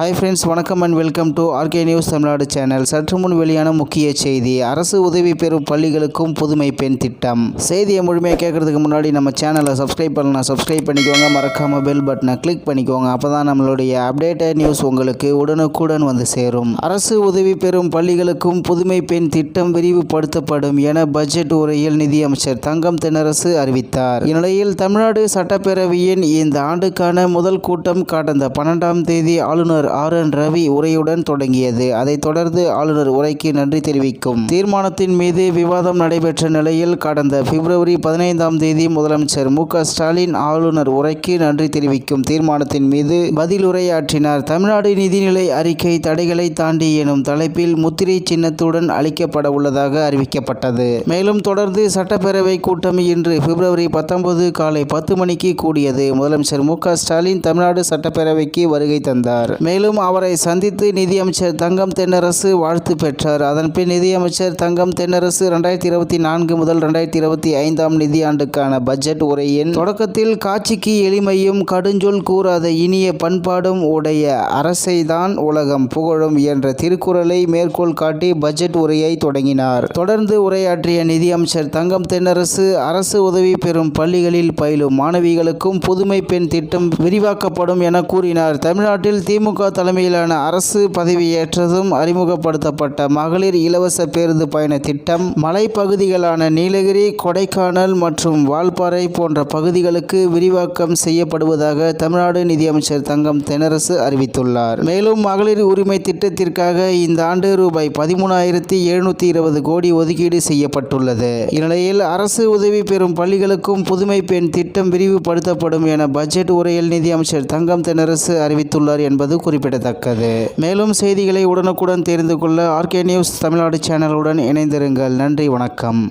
Hi friends வணக்கம் and welcome to RK news Tamil Nadu channel சற்று முன் வெளியான முக்கிய செய்தி. அரசு உதவி பெறும் பள்ளிகளுக்கும் புதுமை பெண் திட்டம். செய்தியை முழுமையாக கேட்கறதுக்கு முன்னாடி நம்ம சேனலை சப்ஸ்கிரைப் பண்ணலாம். சப்ஸ்கிரைப் பண்ணிக்கோங்க. மறக்காமல் பெல் பட்டனை கிளிக் பண்ணிக்கோங்க. அப்போ தான் நம்மளுடைய அப்டேட்டட் நியூஸ் உங்களுக்கு உடனுக்குடன் வந்து சேரும். அரசு உதவி பெறும் பள்ளிகளுக்கும் புதுமை பெண் திட்டம் விரிவுபடுத்தப்படும் என பட்ஜெட் உரையில் நிதியமைச்சர் தங்கம் தென்னரசு அறிவித்தார். இந்நிலையில் தமிழ்நாடு சட்டப்பேரவையின் இந்த ஆண்டுக்கான முதல் கூட்டம் கடந்த பன்னெண்டாம் தேதி ஆளுநர் ஆர் என் ரவி உரையுடன் தொடங்கியது. அதைத் தொடர்ந்து ஆளுநர் உரைக்கு நன்றி தெரிவிக்கும். தீர்மானத்தின் மீது விவாதம் நடைபெற்ற நிலையில் கடந்த பிப்ரவரி பதினைந்தாம் தேதி முதலமைச்சர் மு ஸ்டாலின் ஆளுநர் உரைக்கு நன்றி தெரிவிக்கும். தீர்மானத்தின் மீது பதிலுரையாற்றினார் தமிழ்நாடு நிதிநிலை அறிக்கை தடைகளை தாண்டி எனும் தலைப்பில் முத்திரை சின்னத்துடன் அளிக்கப்பட உள்ளதாக அறிவிக்கப்பட்டது. மேலும் தொடர்ந்து சட்டப்பேரவை கூட்டம் இன்று பிப்ரவரி பத்தொன்பது காலை பத்து மணிக்கு கூடியது. முதலமைச்சர் மு ஸ்டாலின் தமிழ்நாடு சட்டப்பேரவைக்கு வருகை தந்தார். மேலும் அவரை சந்தித்து நிதியமைச்சர் தங்கம் தென்னரசு வாழ்த்து பெற்றார். அதன்பின் நிதியமைச்சர் தங்கம் தென்னரசு ரெண்டாயிரத்தி இருபத்தி நான்கு முதல் ரெண்டாயிரத்தி இருபத்தி ஐந்தாம் நிதியாண்டுக்கான பட்ஜெட் உரையின் தொடக்கத்தில் காட்சிக்கு எளிமையும் கடுஞ்சொல் கூறாத இனிய பண்பாடும் உடைய அரசை தான் உலகம் புகழும் என்ற திருக்குறளை மேற்கோள் காட்டி பட்ஜெட் உரையை தொடங்கினார். தொடர்ந்து உரையாற்றிய நிதியமைச்சர் தங்கம் தென்னரசு அரசு உதவி பெறும் பள்ளிகளில் பயிலும் மாணவிகளுக்கும் புதுமை பெண் திட்டம் விரிவாக்கப்படும் என கூறினார். தமிழ்நாட்டில் திமுக தலைமையிலான அரசு பதவியேற்றதும் அறிமுகப்படுத்தப்பட்ட மகளிர் இலவச பேருந்து பயண திட்டம் மலைப்பகுதிகளான நீலகிரி கொடைக்கானல் மற்றும் வால்பாறை போன்ற பகுதிகளுக்கு விரிவாக்கம் செய்யப்படுவதாக தமிழ்நாடு நிதியமைச்சர் தங்கம் தெனரசு அறிவித்துள்ளார். மேலும் மகளிர் உரிமை திட்டத்திற்காக இந்த ஆண்டு ரூபாய் பதிமூணாயிரத்தி எழுநூத்தி இருபது கோடி ஒதுக்கீடு செய்யப்பட்டுள்ளது. இந்நிலையில் அரசு உதவி பெறும் பள்ளிகளுக்கும் புதுமை பெண் திட்டம் விரிவுபடுத்தப்படும் என பட்ஜெட் உரையில் நிதியமைச்சர் தங்கம் தெனரசு அறிவித்துள்ளார் என்பது குறிப்பிடத்தக்கது. மேலும் செய்திகளை உடனுக்குடன் தெரிந்து கொள்ள ஆர்கே நியூஸ் தமிழ்நாடு சேனலுடன் இணைந்திருங்கள். நன்றி வணக்கம்.